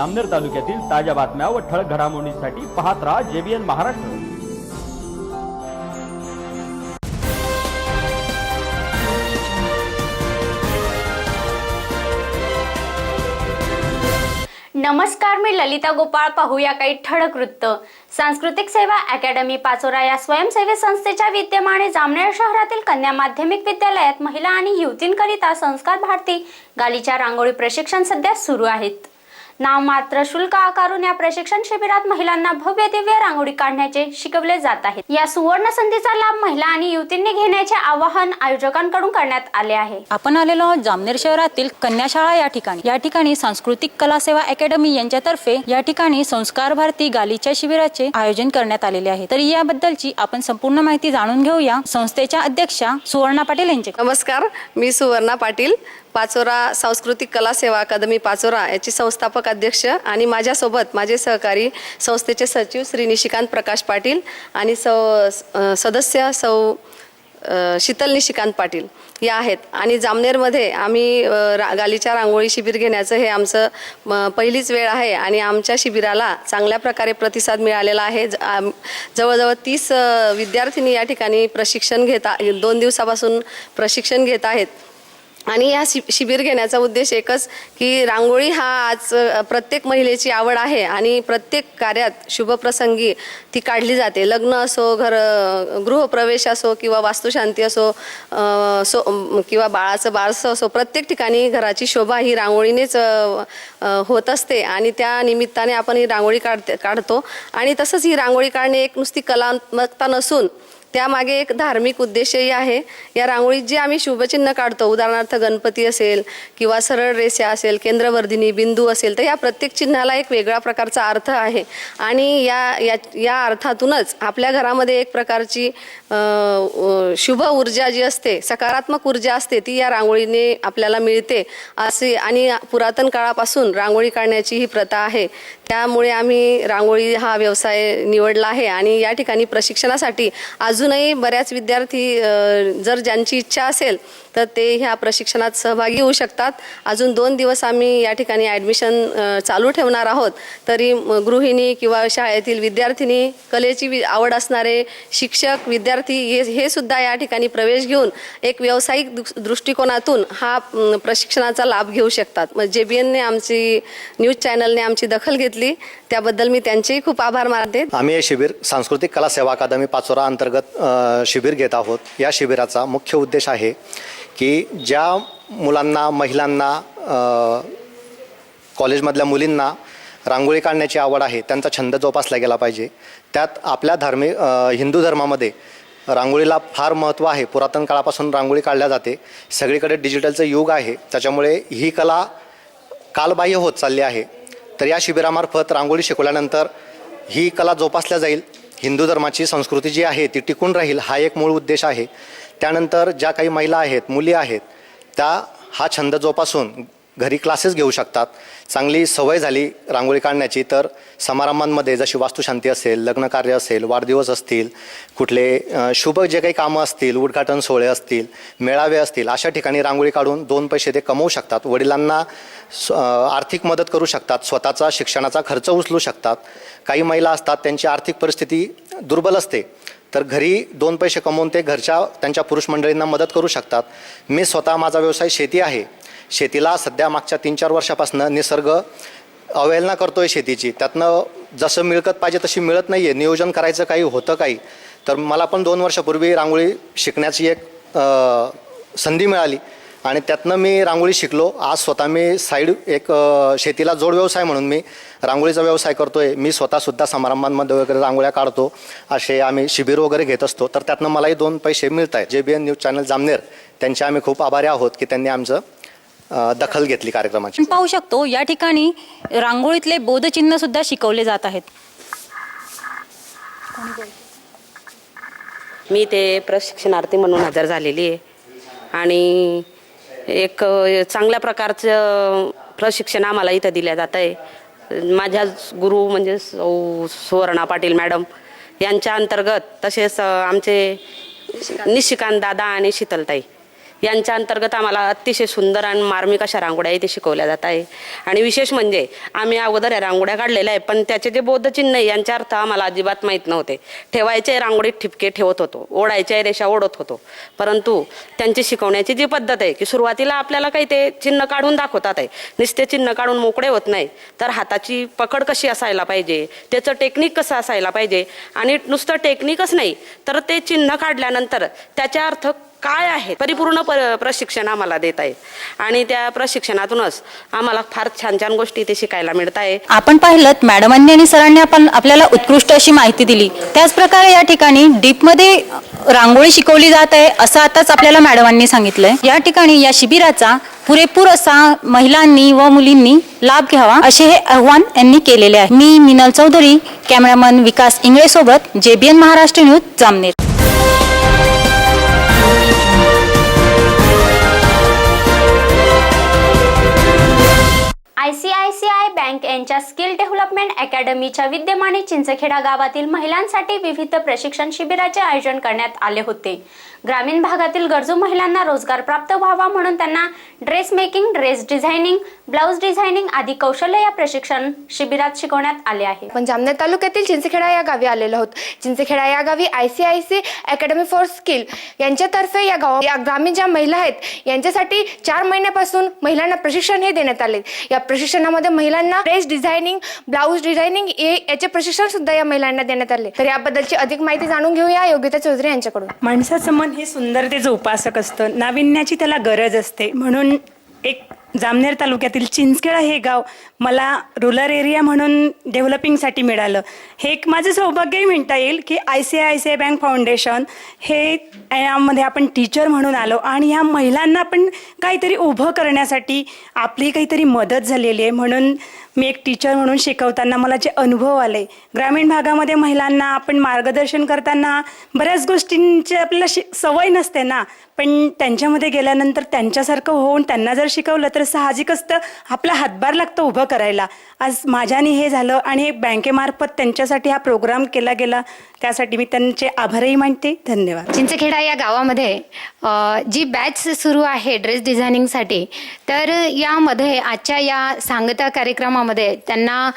जामनेर तालुक्यातील ताज्या बातम्या व ठळक घडामोडींसाठी पाहत राहा जेबीएन महाराष्ट्र. नमस्कार मी ललिता गोपाळ पाहूया काही ठळक वृत्त. सांस्कृतिक सेवा अकॅडमी पाचोरा या स्वयंसेवी संस्थेच्या विद्यमाने जामनेर शहरातील कन्या माध्यमिक विद्यालयात महिला आणि युवतींकरिता संस्कार भारती गालीच्या रांगोळी प्रशिक्षण सध्या सुरू आहेत. नाव मात्र शुल्क आकारून या प्रशिक्षण शिबिरात महिलांना भव्य दिव्य रांगोळी काढण्याचे शिकवले जात आहे या सुवर्ण संधीचा लाभ महिला आणि युवतींनी घेण्याचे आवाहन आयोजकांकडून करण्यात आले आहे. आपण आलेलो आहोत जामनेर शहरातील कन्याशाळा या ठिकाणी. या ठिकाणी सांस्कृतिक कला सेवा अकॅडमी यांच्यातर्फे या ठिकाणी संस्कार भारती गालीच्या शिबिराचे आयोजन करण्यात आलेले आहे. तर याबद्दलची आपण संपूर्ण माहिती जाणून घेऊया. संस्थेच्या अध्यक्षा सुवर्णा पाटील यांचे. नमस्कार मी सुवर्णा पाटील. पाचोरा सांस्कृतिक कला सेवा अकादमी पाचोरा याची संस्थापक अध्यक्ष आणि माझ्यासोबत माझे सहकारी संस्थेचे सचिव श्री निशिकांत प्रकाश पाटील आणि सौ सदस्य सौ शीतल निशिकांत पाटील या आहेत. आणि जामनेरमध्ये आम्ही रा गालीच्या रांगोळी शिबिर घेण्याचं हे आमचं पहिलीच वेळ आहे आणि आमच्या शिबिराला चांगल्या प्रकारे प्रतिसाद मिळालेला आहे. ज- जवळजवळ तीस विद्यार्थिनी या ठिकाणी प्रशिक्षण घेता दोन दिवसापासून प्रशिक्षण घेत आहेत. आणि या शि शिबिर घेण्याचा उद्देश एकच की रांगोळी हा आज प्रत्येक महिलेची आवड आहे आणि प्रत्येक कार्यात शुभप्रसंगी ती काढली जाते. लग्न असो घर गृहप्रवेश असो किंवा वास्तुशांती असो सो किंवा बाळाचं बारसं असो प्रत्येक ठिकाणी घराची शोभा ही रांगोळीनेच होत असते आणि त्या निमित्ताने आपण ही रांगोळी काढते काढतो. आणि तसंच ही रांगोळी काढणे एक नुसती कलात्मकता नसून त्यामागे एक धार्मिक उद्देशही आहे. या रांगोळीत जे आम्ही शुभचिन्ह काढतो उदाहरणार्थ गणपती असेल किंवा सरळ रेषा असेल केंद्रवर्धिनी बिंदू असेल तर या प्रत्येक चिन्हाला एक वेगळा प्रकारचा अर्थ आहे. आणि या या या अर्थातूनच आपल्या घरामध्ये एक प्रकारची शुभ ऊर्जा जी असते सकारात्मक ऊर्जा असते ती या रांगोळीने आपल्याला मिळते. असे आणि पुरातन काळापासून रांगोळी काढण्याची ही प्रथा आहे. त्यामुळे आम्ही रांगोळी हा व्यवसाय निवडला आहे. आणि या ठिकाणी प्रशिक्षणासाठी अजूनही बऱ्याच विद्यार्थी जर ज्यांची इच्छा असेल तर ते ह्या प्रशिक्षणात सहभागी होऊ शकतात. अजून दोन दिवस आम्ही या ठिकाणी ॲडमिशन चालू ठेवणार आहोत. तरी गृहिणी किंवा शाळेतील विद्यार्थिनी कलेची आवड असणारे शिक्षक विद्यार्थी हे हे सुद्धा या ठिकाणी प्रवेश घेऊन एक व्यावसायिक दृ- दृष्टिकोनातून हा प्रशिक्षणाचा लाभ घेऊ शकतात. मग जे बी एनने आमची न्यूज चॅनलने आमची दखल घेतली. त्याबद्दल मी त्यांचेही खूप आभार मानते. आम्ही हे शिबिर सांस्कृतिक कला सेवा अकादमी पाचोरा अंतर्गत शिबिर घेत आहोत. या शिबिराचा मुख्य उद्देश आहे की ज्या मुलांना महिलांना कॉलेजमधल्या मुलींना रांगोळी काढण्याची आवड आहे त्यांचा छंद जोपासला गेला पाहिजे. त्यात आपल्या धार्मिक हिंदू धर्मामध्ये रांगोळीला फार महत्त्व आहे. पुरातन काळापासून रांगोळी काढल्या जाते. सगळीकडे डिजिटलचं युग आहे. त्याच्यामुळे ही कला कालबाह्य होत चालली आहे. तर या शिबिरामार्फत रांगोळी शिकवल्यानंतर ही कला जोपासल्या जाईल. हिंदू धर्माची संस्कृती जी आहे ती टिकून राहील हा एक मूळ उद्देश आहे. त्यानंतर ज्या काही महिला आहेत मुली आहेत त्या हा छंद जोपासून घरी क्लासेस घेऊ शकतात. चांगली सवय झाली रांगोळी काढण्याची तर समारंभांमध्ये जशी वास्तुशांती असेल लग्नकार्य असेल वाढदिवस असतील कुठले शुभ जे काही कामं असतील उद्घाटन सोहळे असतील मेळावे असतील अशा ठिकाणी रांगोळी काढून दोन पैसे ते कमवू शकतात. वडिलांना आर्थिक मदत करू शकतात स्वतःचा शिक्षणाचा खर्च उचलू शकतात. काही महिला असतात त्यांची आर्थिक परिस्थिती दुर्बल असते तर घरी दोन पैसे कमवून ते घरच्या त्यांच्या पुरुष मंडळींना मदत करू शकतात. मी स्वतः माझा व्यवसाय शेती आहे. शेतीला सध्या मागच्या तीन चार वर्षापासून निसर्ग अवहेलना करतोय शेतीची. त्यातनं जसं मिळकत पाहिजे तशी मिळत नाही आहे नियोजन करायचं काही होतं काही. तर मला पण दोन वर्षापूर्वी रांगोळी शिकण्याची एक संधी मिळाली. आणि त्यातनं मी रांगोळी शिकलो. आज स्वतः मी साईड एक शेतीला जोड व्यवसाय म्हणून मी रांगोळीचा व्यवसाय करतोय. मी स्वतःसुद्धा समारंभांमध्ये वगैरे रांगोळ्या काढतो. असे आम्ही शिबिर वगैरे घेत असतो. तर त्यातनं मलाही दोन पैसे मिळत आहेत J B N news channel Jamner त्यांचे आम्ही खूप आभारी आहोत की त्यांनी आमचं अ, दखल घेतली कार्यक्रमाची. आपण पाहू शकतो या ठिकाणी रांगोळीतले बोधचिन्ह सुद्धा शिकवले जात आहेत. मी ते प्रशिक्षणार्थी म्हणून हजर झालेली आहे. आणि एक अ, चांगल्या प्रकारचं प्रशिक्षण आम्हाला इथं दिलं जात आहे. माझ्या गुरु म्हणजे सौ सुवर्णा पाटील मॅडम यांच्या अंतर्गत तसेच अ, आमचे निशिकांत दादा आणि शीतलताई. यांच्या अंतर्गत आम्हाला अतिशय सुंदर आणि मार्मिक अशा रांगोळ्या इथे शिकवल्या जात आहे. आणि विशेष म्हणजे आम्ही अगोदर या रांगोळ्या काढलेल्या आहे पण त्याचे जे बौद्धचिन्ह आहे यांचे अर्थ आम्हाला अजिबात माहीत नव्हते. ठेवायचे रांगोळीत ठिपके ठेवत होतो ओढायच्या रेषा ओढत होतो. परंतु त्यांची शिकवण्याची जी पद्धत आहे की सुरुवातीला आपल्याला काही ते चिन्ह काढून दाखवतात आहे नुसते चिन्ह काढून मोकळे होत नाही तर हाताची पकड कशी असायला पाहिजे त्याचं टेक्निक कसं असायला पाहिजे आणि नुसतं टेक्निकच नाही तर ते चिन्ह काढल्यानंतर त्याचा अर्थ काय आहे? परिपूर्ण पर प्रशिक्षण आम्हाला देत आहे. आणि त्या प्रशिक्षणातूनच आम्हाला फार छान छान गोष्टी इथे शिकायला मिळत आहे. आपण पाहिलं मॅडमांनी आणि सरांनी आपण आपल्याला उत्कृष्ट अशी माहिती दिली. त्याचप्रकारे या ठिकाणी डीपमध्ये रांगोळी शिकवली जात आहे असं आताच आपल्याला मॅडमांनी सांगितलंय. या ठिकाणी या शिबिराचा पुरेपूर असा महिलांनी व मुलींनी लाभ घ्यावा असे हे आव्हान यांनी केलेले आहे. मी मिनल चौधरी कॅमेरामन विकास इंगळे सोबत जेबीएन महाराष्ट्र न्यूज जामनेर. यांच्या स्किल डेव्हलपमेंट अकॅडमीच्या विद्यमाने चिंचखेडा गावातील महिलांसाठी विविध प्रशिक्षण शिबिराचे आयोजन करण्यात आले होते. ग्रामीण भागातील गरजू महिलांना रोजगार प्राप्त व्हावा म्हणून त्यांना dress making dress designing blouse designing आदी कौशल्य या प्रशिक्षण शिबिरात शिकवण्यात आले आहे. आपण जामनेर तालुक्यातील चिंचखेडा या गावी आलेलो आहोत. चिंचखेडा या गावी I C I C academy for skill यांच्यातर्फे या गाव या ग्रामीण ज्या महिला आहेत यांच्यासाठी चार महिन्यापासून महिलांना प्रशिक्षण हे देण्यात आले. या प्रशिक्षणामध्ये महिलांना ड्रेस डिझायनिंग ब्लाऊज डिझायनिंग ए याचे प्रशिक्षण सुद्धा या महिलांना देण्यात आले. तर याबद्दलची अधिक माहिती जाणून घेऊया योगिता चौधरी यांच्याकडून. माणसाचं मन हे सुंदरतेचं उपासक असतं. नाविन्याची त्याला गरज असते. म्हणून एक जामनेर तालुक्यातील चिंचखेडा हे गाव मला रुरल एरिया म्हणून डेव्हलपिंगसाठी मिळालं. हे एक माझं सौभाग्यही म्हणता येईल की I C I C I bank foundation हे यामध्ये आपण टीचर म्हणून आलो आणि ह्या महिलांना पण काहीतरी उभं करण्यासाठी आपली काहीतरी मदत झालेली आहे. म्हणून मी एक टीचर म्हणून शिकवताना मला जे अनुभव आले. ग्रामीण भागामध्ये महिलांना आपण मार्गदर्शन करताना बऱ्याच गोष्टींची आपल्याला शि सवय नसते ना. पण त्यांच्यामध्ये गेल्यानंतर त्यांच्यासारखं होऊन त्यांना जर शिकवलं तर साहजिकच तर आपला हातभार लागतो उभं करायला. आज माझ्याने हे झालं आणि हे बँकेमार्फत त्यांच्यासाठी हा प्रोग्राम केला गेला. त्यासाठी मी त्यांचे आभारही मानते. धन्यवाद. चिंचखेडा या गावामध्ये जी बॅच सुरू आहे ड्रेस डिझायनिंगसाठी तर यामध्ये आजच्या या सांगता कार्यक्रमामध्ये त्यांना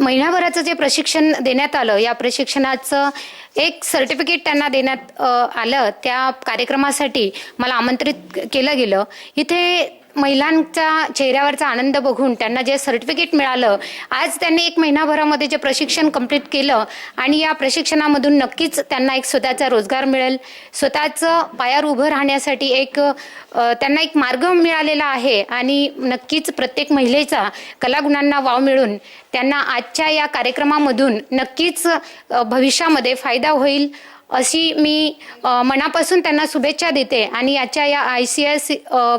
महिनाभराचं जे प्रशिक्षण देण्यात आलं या प्रशिक्षणाचं एक सर्टिफिकेट त्यांना देण्यात आलं त्या कार्यक्रमासाठी मला आमंत्रित केलं गेलं. इथे महिलांच्या चेहऱ्यावरचा आनंद बघून त्यांना जे सर्टिफिकेट मिळालं आज त्यांनी एक महिनाभरामध्ये जे प्रशिक्षण कंप्लीट केलं आणि या प्रशिक्षणामधून नक्कीच त्यांना एक स्वतःचा रोजगार मिळेल. स्वतःचं पायावर उभं राहण्यासाठी एक त्यांना एक मार्ग मिळालेला आहे आणि नक्कीच प्रत्येक महिलेचा कलागुणांना वाव मिळून त्यांना आजच्या या कार्यक्रमामधून नक्कीच भविष्यामध्ये फायदा होईल. अशी मी मनापासून त्यांना शुभेच्छा देते आणि याच्या या आय सी आय सी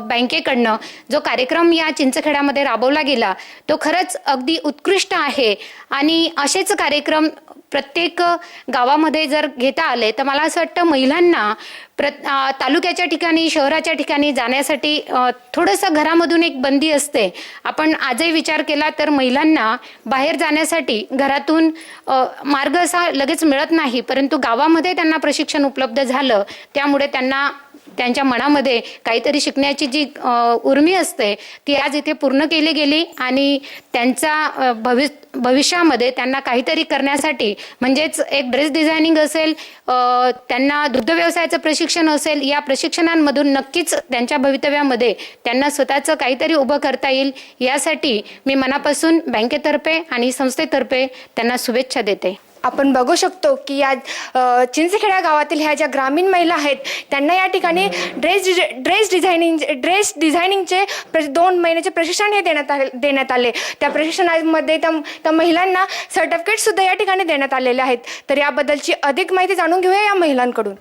बँकेकडनं जो कार्यक्रम या चिंचखेड्यामध्ये राबवला गेला तो खरंच अगदी उत्कृष्ट आहे. आणि असेच कार्यक्रम प्रत्येक गावामध्ये जर घेता आले तर मला असं वाटतं महिलांना प्र तालुक्याच्या ठिकाणी शहराच्या ठिकाणी जाण्यासाठी थोडंसं घरामधून एक बंदी असते. आपण आजही विचार केला तर महिलांना बाहेर जाण्यासाठी घरातून मार्ग असा लगेच मिळत नाही परंतु गावामध्ये त्यांना प्रशिक्षण उपलब्ध झालं त्यामुळे त्यांना त्यांच्या मनामध्ये काहीतरी शिकण्याची जी उर्मी असते ती आज इथे पूर्ण केली गेली आणि त्यांचा भवि भविष्यामध्ये त्यांना काहीतरी करण्यासाठी म्हणजेच एक ड्रेस डिझायनिंग असेल त्यांना दुग्ध व्यवसायाचं प्रशिक्षण असेल या प्रशिक्षणांमधून नक्कीच त्यांच्या भवितव्यामध्ये त्यांना स्वतःचं काहीतरी उभं करता येईल. यासाठी मी मनापासून बँकेतर्फे आणि संस्थेतर्फे त्यांना शुभेच्छा देते. आपण बघू शकतो की या चिंचखेडा गावातील ह्या ज्या ग्रामीण महिला आहेत त्यांना या ठिकाणी ड्रेस डिझ ड्रेस डिझायनिंग ड्रेस डिझायनिंगचे प्र दोन महिन्याचे प्रशिक्षण हे देण्यात आले देण्यात आले. त्या प्रशिक्षणामध्ये त्या त्या महिलांना सर्टिफिकेटसुद्धा या ठिकाणी देण्यात आलेले आहेत. तर याबद्दलची अधिक माहिती जाणून घेऊया या महिलांकडून.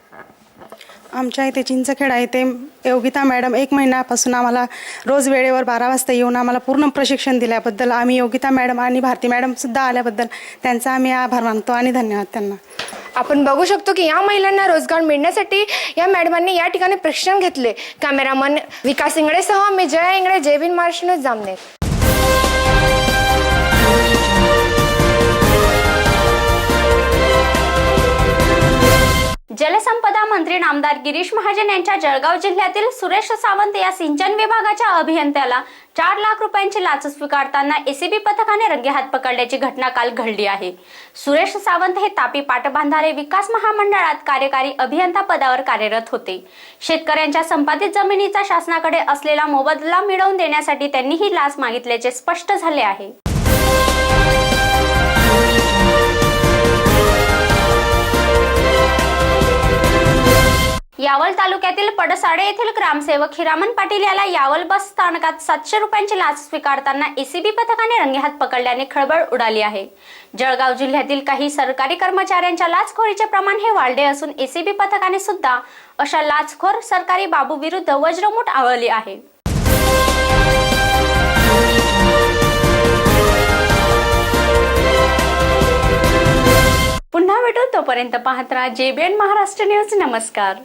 आमच्या इथे चिंचखेडा येथे योगिता मॅडम एक महिन्यापासून आम्हाला रोज वेळेवर बारा वाजता येऊन आम्हाला पूर्ण प्रशिक्षण दिल्याबद्दल आम्ही योगिता मॅडम आणि भारती मॅडमसुद्धा आल्याबद्दल त्यांचा आम्ही आभार मानतो आणि धन्यवाद त्यांना. आपण बघू शकतो की या महिलांना रोजगार मिळण्यासाठी या मॅडमांनी या ठिकाणी प्रशिक्षण घेतले. कॅमेरामन विकास इंगळेसह मी जया इंगळे जयविन महाराष्ट्र जामनेर. जलसंपदा मंत्री नामदार गिरीश महाजन यांच्या जळगाव जिल्ह्यातील सुरेश सावंत या सिंचन विभागाच्या अभियंत्याला चार लाख रुपयांची लाच स्वीकारताना एसीबी पथकाने रंगेहात पकडल्याची घटना काल घडली आहे. सुरेश सावंत हे तापी पाटबंधारे विकास महामंडळात कार्यकारी अभियंता पदावर कार्यरत होते. शेतकऱ्यांच्या संपादित जमिनीचा शासनाकडे असलेला मोबदला मिळवून देण्यासाठी त्यांनी ही लाच मागितल्याचे स्पष्ट झाले आहे. यावल तालुक्यातील पडसाडे येथील ग्रामसेवक हिरामन पाटील याला यावल बस स्थानकात सातशे रुपयांची लाच स्वीकारताना एसीबी पथकाने रंगेहात पकडल्याने खळबळ उडाली आहे. जळगाव जिल्ह्यातील काही सरकारी कर्मचाऱ्यांच्या लाचखोरीचे प्रमाण हे वाढले असून एसीबी पथकाने सुद्धा अशा लाचखोर सरकारी बाबू विरुद्ध वज्रमूठ आवळली आहे. पुन्हा भेटू तोपर्यंत पाहत राहा जेबीएन महाराष्ट्र न्यूज. नमस्कार.